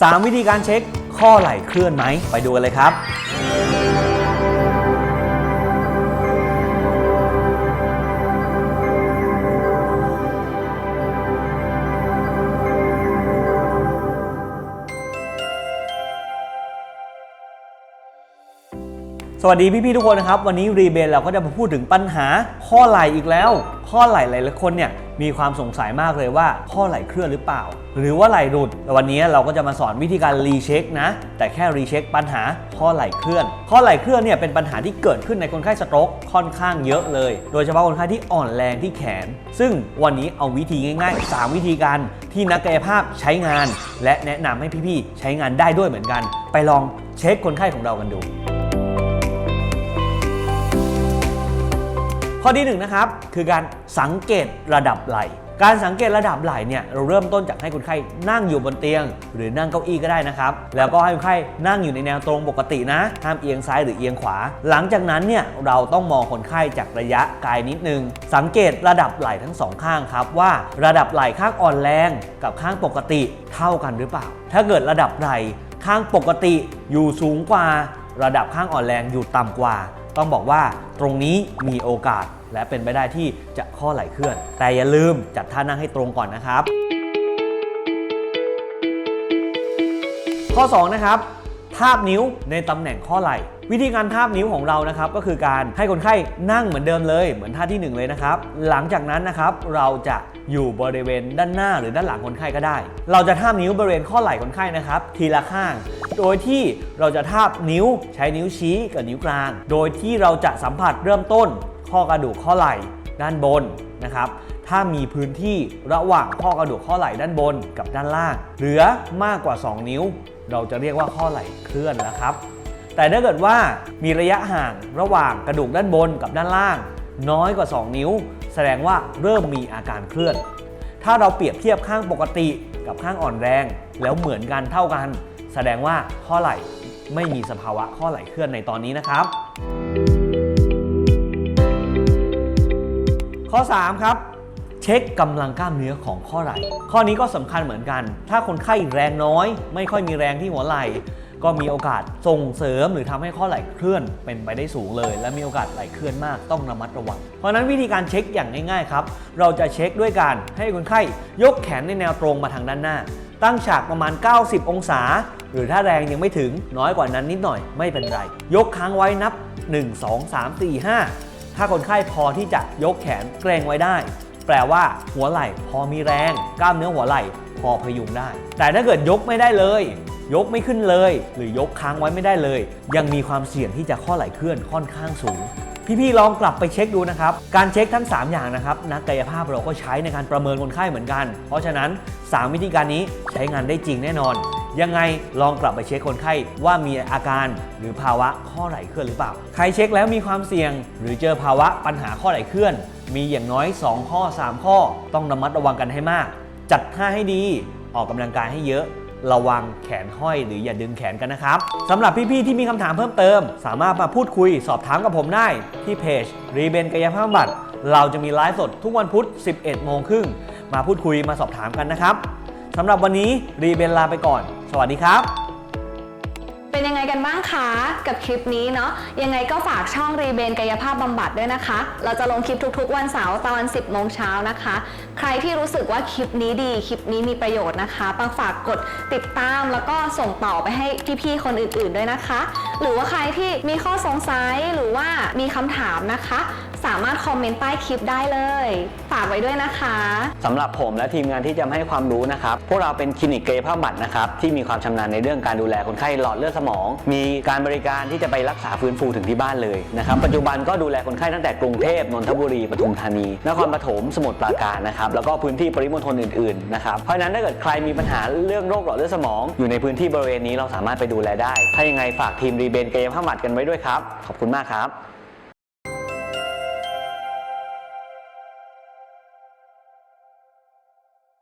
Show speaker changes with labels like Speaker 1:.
Speaker 1: 3 วิธีการเช็คข้อไหล่เคลื่อนไหม ไปดูกันเลยครับ สวัสดีพี่ๆทุกคนนะครับ วันนี้รีเบนเราก็จะมาพูดถึงปัญหาข้อไหล่อีกแล้ว ข้อไหล่หลายๆคนเนี่ย มีความสงสัยมากเลยว่าข้อไหลเคลื่อนหรือเปล่า หรือว่าไหลหลุดแต่วันนี้เราก็จะมาสอนวิธีการรีเช็คนะ แต่แค่รีเช็คปัญหาข้อไหลเคลื่อน ข้อไหลเคลื่อนเนี่ยเป็นปัญหาที่เกิดขึ้นในคนไข้สโตรกค่อนข้างเยอะเลย โดยเฉพาะคนไข้ที่อ่อนแรงที่แขน ซึ่งวันนี้เอาวิธีง่ายๆ 3 วิธีการที่นักกายภาพใช้งาน และแนะนำให้พี่ๆใช้งานได้ด้วยเหมือนกัน ไปลองเช็คคนไข้ของเรากันดู ข้อที่หนึ่งนะครับคือการสังเกตระดับไหลการสังเกตระดับไหลเนี่ยเราเริ่มต้นจากให้คนไข้นั่งอยู่บนเตียง หรือนั่งเก้าอี้ก็ได้นะครับ แล้วก็ให้คนไข้นั่งอยู่ในแนวตรงปกตินะห้ามเอียงซ้ายหรือเอียงขวา หลังจากนั้นเนี่ยเราต้องมองคนไข้จากระยะไกลนิดนึง สังเกตระดับไหลทั้งสองข้างครับว่าระดับไหลข้างอ่อนแรงกับข้างปกติเท่ากันหรือเปล่า ถ้าเกิดระดับไหลข้างปกติอยู่สูงกว่า ระดับข้างอ่อนแรงอยู่ต่ำกว่า ต้องบอกว่าตรงนี้มีโอกาสและเป็นไปได้ที่จะข้อไหล่เคลื่อน แต่อย่าลืมจัดท่านั่งให้ตรงก่อนนะครับ ข้อ 2 นะครับ ทาบนิ้วในตำแหน่งข้อไหล่ วิธีการทาบนิ้วของเรานะครับ ก็คือการให้คนไข้นั่งเหมือนเดิมเลย เหมือนท่าที่ 1 เลยนะครับ หลังจากนั้นนะครับเราจะอยู่บริเวณด้านหน้าหรือด้านหลังคนไข้ก็ได้ เราจะทาบนิ้วบริเวณข้อไหล่คนไข้นะครับ ทีละข้าง โดยที่เราจะทาบนิ้วใช้นิ้วชี้กับนิ้วกลาง โดยที่เราจะสัมผัสเริ่มต้น ข้อกระดูกข้อไหล่ด้านบนนะครับ ถ้ามีพื้นที่ระหว่างข้อกระดูกข้อไหล่ด้านบนกับด้านล่าง เหลือมากกว่า 2 นิ้ว เราจะเรียกว่าข้อไหล่เคลื่อนแล้วครับ แต่ถ้าเกิดว่ามีระยะห่างระหว่างกระดูกด้านบนกับด้านล่าง น้อยกว่า 2 นิ้ว แสดงว่าเริ่มมีอาการเคลื่อน ถ้าเราเปรียบเทียบข้างปกติกับข้างอ่อนแรง แล้วเหมือนกันเท่ากัน แสดงว่าข้อไหล่ไม่มีสภาวะข้อไหล่เคลื่อนในตอนนี้นะครับ ข้อ 3 ครับเช็คกำลังกล้ามเนื้อของข้อไหล่ ข้อนี้ก็สำคัญเหมือนกัน ถ้าคนไข้แรงน้อย ไม่ค่อยมีแรงที่หัวไหล่ ก็มีโอกาสส่งเสริมหรือทำให้ข้อไหล่เคลื่อนเป็นไปได้สูงเลย และมีโอกาสไหล่เคลื่อนมากต้องระมัดระวัง เพราะฉะนั้นวิธีการเช็คอย่างง่ายๆครับ เราจะเช็คด้วยการให้คนไข้ยกแขนในแนวตรงมาทางด้านหน้า ตั้งฉากประมาณ 90 องศา หรือถ้าแรงยังไม่ถึงน้อยกว่านั้นนิดหน่อยไม่เป็นไร ยกค้างไว้นับ 1 2 3 4 5 ถ้าคนไข้พอที่จะยกแขนเกรงไว้ได้ แปลว่าหัวไหล่พอมีแรง กล้ามเนื้อหัวไหล่พอพยุงได้ แต่ถ้าเกิดยกไม่ได้เลย ยกไม่ขึ้นเลย หรือยกค้างไว้ไม่ได้เลย ยังมีความเสี่ยงที่จะข้อไหล่เคลื่อนค่อนข้างสูงพี่ๆลองกลับไปเช็คดูนะครับ การเช็คทั้ง 3 อย่างนะครับ นักกายภาพเราก็ใช้ในการประเมินคนไข้เหมือนกัน เพราะฉะนั้น 3 วิธีการนี้ใช้งานได้จริงแน่นอน ยังไงลองกลับไปเช็คคนไข้ว่ามีอาการหรือภาวะข้อไหล่เคลื่อนหรือเปล่า ใครเช็คแล้วมีความเสี่ยง หรือเจอภาวะปัญหาข้อไหล่เคลื่อน มีอย่างน้อย 2 ข้อ 3 ข้อ ต้องระมัดระวังกันให้มาก จัดท่าให้ดีออกกำลังกายให้เยอะระวังแขนห้อยหรืออย่าดึงแขนกันนะครับสำหรับพี่ๆที่มีคำถามเพิ่มเติม สามารถมาพูดคุยสอบถามกับผมได้ ที่เพจรีเบนกายภาพบำบัดเราจะมีไลฟ์สดทุกวันพุธ 11 โมงครึ่ง มาพูดคุยมาสอบถามกันนะครับสำหรับวันนี้รีเบนลาไปก่อน สวัสดีครับ
Speaker 2: เป็นยังไงกันบ้างคะ กับคลิปนี้เนาะยังไงก็ฝากช่องรีเบนกายภาพบำบัดด้วยนะคะ เราจะลงคลิปทุกๆ วันเสาร์ตอน 10โมงเช้านะคะ ใครที่รู้สึกว่าคลิปนี้ดี คลิปนี้มีประโยชน์นะคะปังฝากกดติดตามแล้วก็ส่งต่อไปให้พี่ๆคนอื่นๆด้วยนะคะ หรือว่าใครที่มีข้อสงสัยหรือว่ามีคำถามนะคะ สามารถคอมเมนต์ใต้คลิปได้เลย ฝากไว้ด้วยนะคะ
Speaker 3: สำหรับผมและทีมงานที่จะมาให้ความรู้นะครับ พวกเราเป็นคลินิกกายภาพบำบัดนะครับ ที่มีความชำนาญในเรื่องการดูแลคนไข้หลอดเลือดสมอง มีการบริการที่จะไปรักษาฟื้นฟูถึงที่บ้านเลยนะครับ ปัจจุบันก็ดูแลคนไข้ตั้งแต่กรุงเทพนนทบุรีปทุมธานี นครปฐมสมุทรปราการนะครับ แล้วก็พื้นที่ปริมณฑลอื่นๆนะครับ เพราะฉะนั้นถ้าเกิดใครมีปัญหาเรื่องโรคหลอดเลือดสมอง อยู่ในพื้นที่บริเวณนี้เราสามารถไปดูแลได้ ถ้ายังไงฝากทีมรีเบนกายภาพบำบัดกันไว้ด้วยครับ ขอบคุณมากครับ